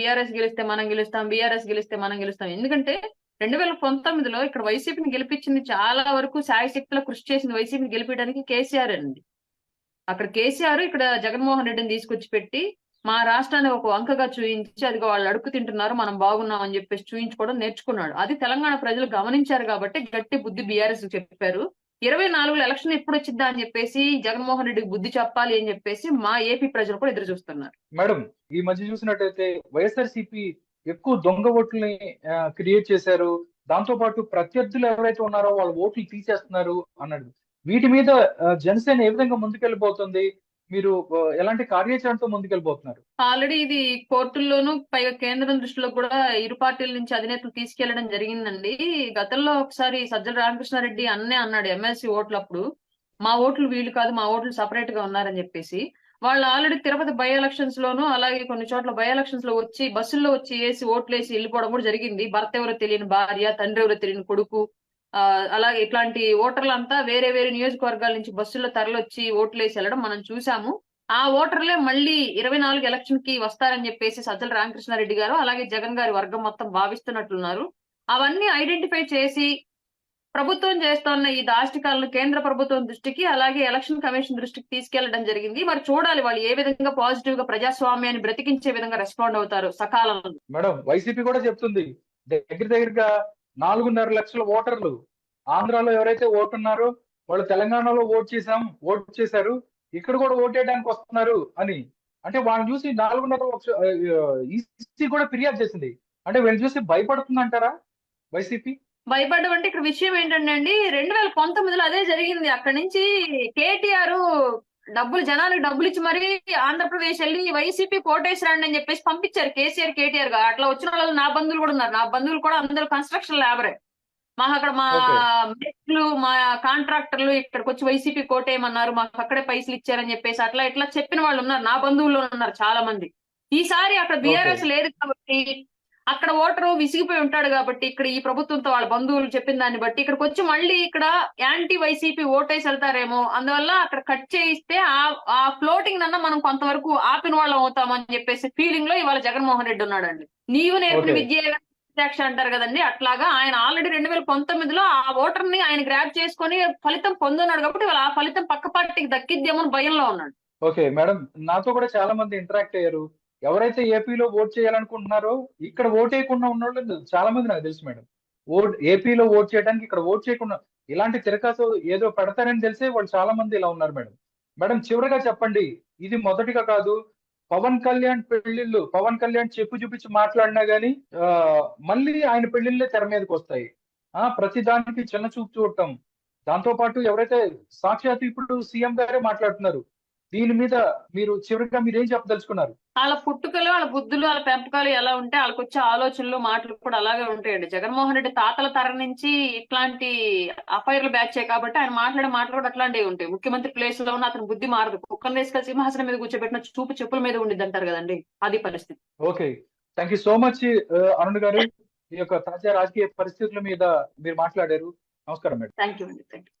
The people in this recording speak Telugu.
బీఆర్ఎస్ గెలిస్తే మనం గెలుస్తాం బీఆర్ఎస్ గెలిస్తే మనం గెలుస్తాం. ఎందుకంటే రెండు వేల పంతొమ్మిదిలో ఇక్కడ వైసీపీని గెలిపించింది చాలా వరకు శాయశక్తిలో కృషి చేసింది వైసీపీని గెలిపించడానికి కేసీఆర్ అండి. అక్కడ కేసీఆర్ ఇక్కడ జగన్మోహన్ రెడ్డిని తీసుకొచ్చి పెట్టి మా రాష్ట్రాన్ని ఒక వంకగా చూయించి అది వాళ్ళు అడుగు తింటున్నారు మనం బాగున్నాం అని చెప్పేసి చూయించుకోవడం నేర్చుకున్నాడు. అది తెలంగాణ ప్రజలు గమనించారు కాబట్టి గట్టి బుద్ధి బీఆర్ఎస్ చెప్పారు. ఇరవై నాలుగులో ఎలక్షన్ ఎప్పుడు వచ్చిద్దా అని చెప్పేసి జగన్మోహన్ రెడ్డికి బుద్ధి చెప్పాలి అని చెప్పేసి మా ఏపీ ప్రజలు కూడా ఎదురు చూస్తున్నారు. మేడం ఈ మధ్య చూసినట్టయితే వైఎస్ఆర్సీపీ ఎక్కువ దొంగ ఓట్లని క్రియేట్ చేశారు. దాంతో పాటు ప్రత్యర్థులు ఎవరైతే ఉన్నారో వాళ్ళ ఓట్లు తీసేస్తున్నారు అన్నాడు. వీటి మీద జనసేన ఏ విధంగా ముందుకెళ్ళిపోతుంది? మీరు ఎలాంటి కార్యాచరణతో ముందుకెళ్ళిపోతున్నారు? ఆల్రెడీ ఇది కోర్టుల్లోనూ పైగా కేంద్రం దృష్టిలో కూడా ఇరు పార్టీల నుంచి అధినేతలు తీసుకెళ్ళడం జరిగిందండి. గతంలో ఒకసారి సజ్జల రామకృష్ణారెడ్డి అన్నే అన్నాడు ఎమ్మెల్సీ ఓట్లప్పుడు మా ఓట్లు వీళ్ళు కాదు మా ఓట్లు సపరేట్గా ఉన్నారని చెప్పేసి. వాళ్ళు ఆల్రెడీ తిరుపతి బై ఎలక్షన్స్ లోను అలాగే కొన్ని చోట్ల బై ఎలక్షన్స్లో వచ్చి బస్సుల్లో వచ్చి వేసి ఓట్లు వేసి వెళ్ళిపోవడం కూడా జరిగింది. భర్త ఎవరో తెలియని భార్య తండ్రి ఎవరో తెలియని కొడుకు అలాగే ఇట్లాంటి ఓటర్లంతా వేరే వేరే నియోజకవర్గాల నుంచి బస్సుల్లో తరలొచ్చి ఓట్లు వేసి వెళ్ళడం మనం చూసాము. ఆ ఓటర్లే మళ్ళీ ఇరవై నాలుగు ఎలక్షన్కి వస్తారని చెప్పేసి సజ్జల రామకృష్ణారెడ్డి గారు అలాగే జగన్ గారి వర్గం మొత్తం భావిస్తున్నట్లున్నారు అవన్నీ ఐడెంటిఫై చేసి ప్రభుత్వం చేస్తున్న ఈ దాష్టికాలను కేంద్ర ప్రభుత్వం దృష్టికి అలాగే ఎలక్షన్ కమిషన్ దృష్టికి తీసుకెళ్ళడం జరిగింది. మరి చూడాలి వాళ్ళు ఏ విధంగా పాజిటివ్గా ప్రజాస్వామ్యాన్ని బ్రతికించే విధంగా రెస్పాండ్ అవుతారు సకాలంలో. మేడం వైసీపీ కూడా చెప్తుంది దగ్గర దగ్గరగా నాలుగున్నర లక్షల ఓటర్లు. ఆంధ్రాలో ఎవరైతే ఓటున్నారో వాళ్ళు తెలంగాణలో ఓట్ చేశాం ఓట్ చేశారు ఇక్కడ కూడా ఓటేయడానికి వస్తున్నారు అని. అంటే వాళ్ళని చూసి నాలుగున్నర ఈసీ కూడా ఫిర్యాదు చేసింది. అంటే వీళ్ళు చూసి భయపడుతుంది అంటారా వైసీపీ? భయపడ్డం అంటే ఇక్కడ విషయం ఏంటంటే అండి రెండు వేల పంతొమ్మిదిలో అదే జరిగింది. అక్కడి నుంచి కేటీఆర్ డబ్బులు జనాలకు డబ్బులు ఇచ్చి మరీ ఆంధ్రప్రదేశ్ వెళ్ళి వైసీపీ కోటేసి రండి అని చెప్పేసి పంపించారు కేసీఆర్ కేటీఆర్గా అట్లా వచ్చిన వాళ్ళు నా బంధువులు కూడా ఉన్నారు. నా బంధువులు కూడా అందరూ కన్స్ట్రక్షన్ లేబరే మా అక్కడ మా. మేస్త్రులు మా కాంట్రాక్టర్లు ఇక్కడికి వచ్చి వైసీపీ కోటేయమన్నారు మాకు అక్కడే పైసలు ఇచ్చారని చెప్పేసి అట్లా ఇట్లా చెప్పిన వాళ్ళు ఉన్నారు. నా బంధువులు ఉన్నారు చాలా మంది ఈసారి అక్కడ బీఆర్ఎస్ లేదు కాబట్టి అక్కడ ఓటరు విసిగిపోయి ఉంటాడు కాబట్టి ఇక్కడ ఈ ప్రభుత్వంతో వాళ్ళ బంధువులు చెప్పిన దాన్ని బట్టి ఇక్కడికి వచ్చి మళ్ళీ ఇక్కడ యాంటీ వైసీపీ ఓటేసి వెళ్తారేమో. అందువల్ల అక్కడ కట్ చేయిస్తే ఆ ఫ్లోటింగ్ నన్న మనం కొంతవరకు ఆపిన వాళ్ళం అవుతామని చెప్పేసి ఫీలింగ్లో ఇవాళ జగన్మోహన్ రెడ్డి ఉన్నాడండి. నీవు నేర్పిన. విద్య అంటారు కదండి అట్లాగా ఆయన ఆల్రెడీ రెండు వేల పంతొమ్మిదిలో ఆ ఓటర్ని ఆయన గ్రాప్ చేసుకొని ఫలితం పొందున్నాడు కాబట్టి ఆ ఫలితం పక్క పార్టీకి దక్కిద్దేమో భయంలో ఉన్నాడు. ఓకే మేడం నాతో కూడా చాలా మంది ఇంటరాక్ట్ అయ్యారు. ఎవరైతే ఏపీలో ఓట్ చేయాలనుకుంటున్నారో ఇక్కడ ఓట్ వేయకుండా ఉన్నోళ్ళు చాలా మంది నాకు తెలుసు మేడం. ఓట్ ఏపీలో ఓట్ చేయడానికి ఇక్కడ ఓట్ చేయకుండా ఇలాంటి తిరకాసు ఏదో పెడతారని తెలిసే వాళ్ళు చాలా మంది ఇలా ఉన్నారు మేడం. మేడం చివరిగా చెప్పండి. ఇది మొదటిగా కాదు. పవన్ కళ్యాణ్ పెళ్ళిళ్ళు పవన్ కళ్యాణ్ చెప్పు చూపించి మాట్లాడినా గానీ ఆ, మళ్ళీ ఆయన పెళ్ళిళ్ళే తెర మీదకి వస్తాయి. ఆ ప్రతి దానికి చిన్న చూపు చూడటం. దాంతో పాటు ఎవరైతే సాక్షాత్ ఇప్పుడు సీఎం గారే మాట్లాడుతున్నారు దీని మీద మీరు చివరిగా మీరు ఏం చెప్పదలుచుకున్నారు? వాళ్ళ పుట్టుకలు వాళ్ళ బుద్ధులు వాళ్ళ పెంపకాలు ఎలా ఉంటే వాళ్ళకి వచ్చే ఆలోచనలు మాటలు కూడా అలాగే ఉంటాయండి. జగన్మోహన్ రెడ్డి తాతల తరం నుంచి ఇట్లాంటి అఫైర్లు బ్యాచే కాబట్టి ఆయన మాట్లాడే మాటలు కూడా అట్లాంటివి ఉంటాయి. ముఖ్యమంత్రి ప్లేస్లో ఉన్న అతని బుద్ధి మారదు. కుక్కను వేసుకొని సింహాసనం మీద కూర్చోబెట్టిన చూపు చెప్పుల మీద ఉండిద్ది అంటారు కదండి. అది పరిస్థితి. Okay. Thank you so much Arun గారు. ఈ యొక్క తాజా రాజకీయ పరిస్థితుల మీద మీరు మాట్లాడారు. నమస్కారం మేడం. థ్యాంక్ యూ అండి. Thank you